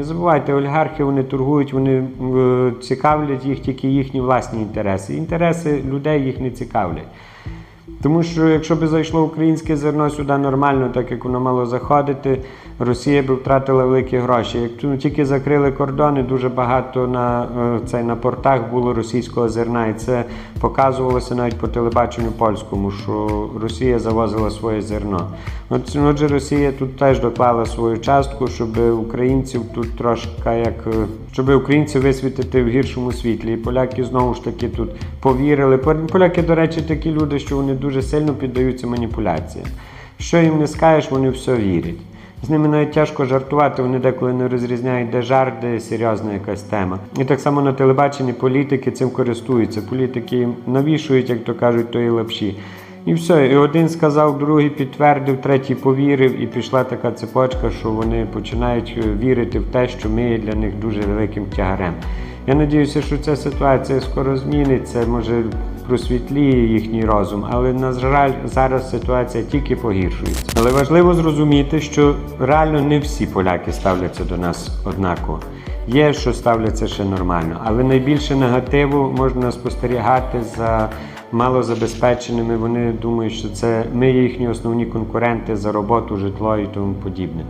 Не забувайте, олігархи вони торгують, вони е, цікавлять їх тільки їхні власні інтереси. Інтереси людей їх не цікавлять. Тому що якщо б зайшло українське зерно сюди нормально, так як воно мало заходити, Росія б втратила великі гроші. Як тільки закрили кордони, дуже багато на, е, цей, на портах було російського зерна, і це показувалося навіть по телебаченню польському, що Росія завозила своє зерно. От, отже, Росія тут теж доклала свою частку, щоб українців тут трошки як е, щоб українців висвітити в гіршому світлі. І поляки знову ж таки тут повірили. Поляки, до речі, такі люди, що вони дуже сильно піддаються маніпуляціям. Що їм не скажеш, вони все вірять. З ними навіть тяжко жартувати, вони деколи не розрізняють, де жарт, де серйозна якась тема. І так само на телебаченні політики цим користуються. Політики навішують, як то кажуть, тої лапші. І все. І один сказав, другий підтвердив, третій повірив, і пішла така цепочка, що вони починають е, вірити в те, що ми є для них дуже великим тягарем. Я надіюся, що ця ситуація скоро зміниться, може просвітліє їхній розум, але на жаль, зараз ситуація тільки погіршується. Але важливо зрозуміти, що реально не всі поляки ставляться до нас однаково. Є, що ставляться ще нормально, але найбільше негативу можна спостерігати за малозабезпеченими. Вони думають, що це ми їхні основні конкуренти за роботу, житло і тому подібне.